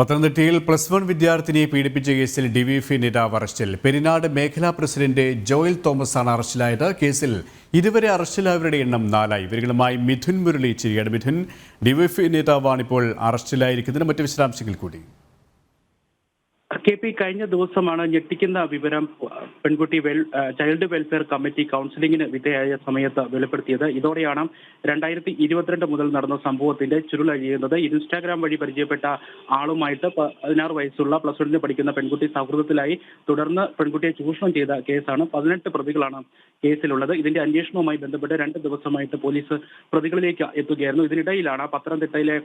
പത്തനംതിട്ടയിൽ plus one വിദ്യാർത്ഥിനിയെ പീഡിപ്പിച്ച കേസിൽ ഡിവിഎഫ്ഐ നേതാവ് അറസ്റ്റിൽ. പെരിനാട് മേഖലാ പ്രസിഡന്റ് ജോയൽ തോമസ് ആണ് അറസ്റ്റിലായത്. കേസിൽ ഇതുവരെ അറസ്റ്റിലായവരുടെ എണ്ണം നാലായി. ഇവരുകളുമായി മിഥുൻ മുരളി ചിരിയാണ് മിഥുൻ. ഡിവൈഎഫ്ഐ നേതാവാണ് ഇപ്പോൾ അറസ്റ്റിലായിരിക്കുന്നതിന് മറ്റ് വിശദാംശങ്ങൾ കൂടി. കെ പി കഴിഞ്ഞ ദിവസമാണ് ഞെട്ടിക്കുന്ന വിവരം പെൺകുട്ടി വെൽ ചൈൽഡ് വെൽഫെയർ കമ്മിറ്റി കൗൺസിലിംഗിന് വിധേയായ സമയത്ത് വെളിപ്പെടുത്തിയത്. ഇതോടെയാണ് രണ്ടായിരത്തി ഇരുപത്തിരണ്ട് മുതൽ നടന്ന സംഭവത്തിന്റെ ചുരുളഴിയുന്നത്. ഇൻസ്റ്റാഗ്രാം വഴി പരിചയപ്പെട്ട ആളുമായിട്ട് പതിനാറ് വയസ്സുള്ള പ്ലസ് വണ്ണിന് പഠിക്കുന്ന പെൺകുട്ടി സൗഹൃദത്തിലായി. തുടർന്ന് പെൺകുട്ടിയെ ചൂഷണം ചെയ്ത കേസാണ് പതിനെട്ട് പ്രതികളാണ് കേസിലുള്ളത്. ഇതിന്റെ അന്വേഷണവുമായി ബന്ധപ്പെട്ട് രണ്ട് ദിവസമായിട്ട് പോലീസ് പ്രതികളിലേക്ക് എത്തുകയായിരുന്നു. ഇതിനിടയിലാണ് പത്തനംതിട്ടയിലെ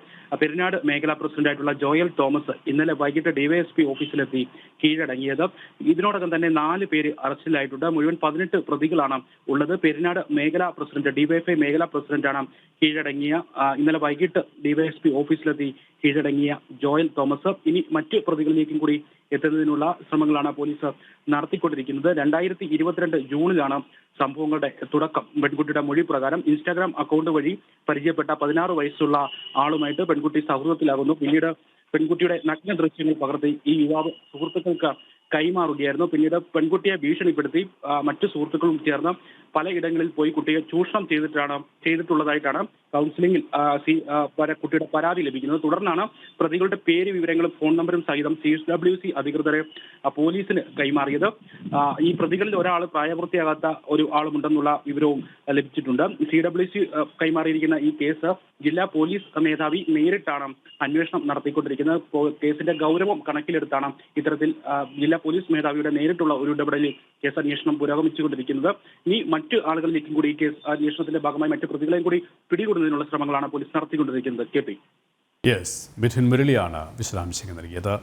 പെരിനാട് മേഖലാ പ്രസിഡന്റായിട്ടുള്ള ജോയൽ തോമസ് ഇന്നലെ വൈകിട്ട് ഡിവൈഎസ്പി ഓഫീസിലെത്തി കീഴടങ്ങിയത് ഇതിനോടകം തന്നെ നാല് പേര് അറസ്റ്റിലായിട്ടുണ്ട്. മുഴുവൻ പതിനെട്ട് പ്രതികളാണ് ഉള്ളത്. പെരിനാട് മേഖലാ പ്രസിഡന്റ് ഡിവൈഎഫ്ഐ മേഖലാ പ്രസിഡന്റാണ് കീഴടങ്ങിയ ഇന്നലെ വൈകിട്ട് ഡിവൈഎസ്പി ഓഫീസിലെത്തി കീഴടങ്ങിയ ജോയൽ തോമസ്. ഇനി മറ്റ് പ്രതികളിലേക്കും കൂടി എത്തുന്നതിനുള്ള ശ്രമങ്ങളാണ് പോലീസ് നടത്തിക്കൊണ്ടിരിക്കുന്നത്. രണ്ടായിരത്തി ഇരുപത്തിരണ്ട് ജൂണിലാണ് സംഭവങ്ങളുടെ തുടക്കം. പെൺകുട്ടിയുടെ മൊഴി പ്രകാരം ഇൻസ്റ്റാഗ്രാം അക്കൗണ്ട് വഴി പരിചയപ്പെട്ട പതിനാറ് വയസ്സുള്ള ആളുമായിട്ട് പെൺകുട്ടി സൗഹൃദത്തിലാകുന്നു. പിന്നീട് പെൺകുട്ടിയുടെ നഗ്ന ദൃശ്യങ്ങൾ പകർത്തി ഈ യുവാവ് സുഹൃത്തുക്കൾക്ക് കൈമാറുകയായിരുന്നു. പിന്നീട് പെൺകുട്ടിയെ ഭീഷണിപ്പെടുത്തി മറ്റു സുഹൃത്തുക്കളും ചേർന്ന് പലയിടങ്ങളിൽ പോയി കുട്ടിയെ ചൂഷണം ചെയ്തിട്ടാണ് ചെയ്തിട്ടുള്ളതായിട്ടാണ് കൗൺസിലിംഗിൽ കുട്ടിയുടെ പരാതി ലഭിക്കുന്നത്. തുടർന്നാണ് പ്രതികളുടെ പേര് വിവരങ്ങളും ഫോൺ നമ്പറും സഹിതം സി എസ് ഡബ്ല്യു സി അധികൃതരെ പോലീസിന് കൈമാറിയത്. ഈ പ്രതികളിൽ ഒരാൾ പ്രായപൂർത്തിയാകാത്ത ഒരു ആളുമുണ്ടെന്നുള്ള വിവരവും ലഭിച്ചിട്ടുണ്ട്. സി ഡബ്ല്യു സി കൈമാറിയിരിക്കുന്ന ഈ കേസ് ജില്ലാ പോലീസ് മേധാവി നേരിട്ടാണ് അന്വേഷണം നടത്തിക്കൊണ്ടിരിക്കുന്നത്. കേസിന്റെ ഗൗരവം കണക്കിലെടുത്താണ് ഇത്തരത്തിൽ ജില്ലാ പോലീസ് മേധാവിയുടെ നേരിട്ടുള്ള ഒരു ഇടപെടലിൽ കേസ് അന്വേഷണം പുരോഗമിച്ചുകൊണ്ടിരിക്കുന്നത്. ഇനി മറ്റ് ആളുകളിലേക്കും കൂടി കേസ് അന്വേഷണത്തിന്റെ ഭാഗമായി മറ്റു പ്രതികളെയും കൂടി പിടികൂടുന്നതിനുള്ള ശ്രമങ്ങളാണ് പോലീസ് നടത്തിക്കൊണ്ടിരിക്കുന്നത്. K P. യെസ് മുരളിയാണ് വിശദാംശങ്ങൾ നൽകിയത്.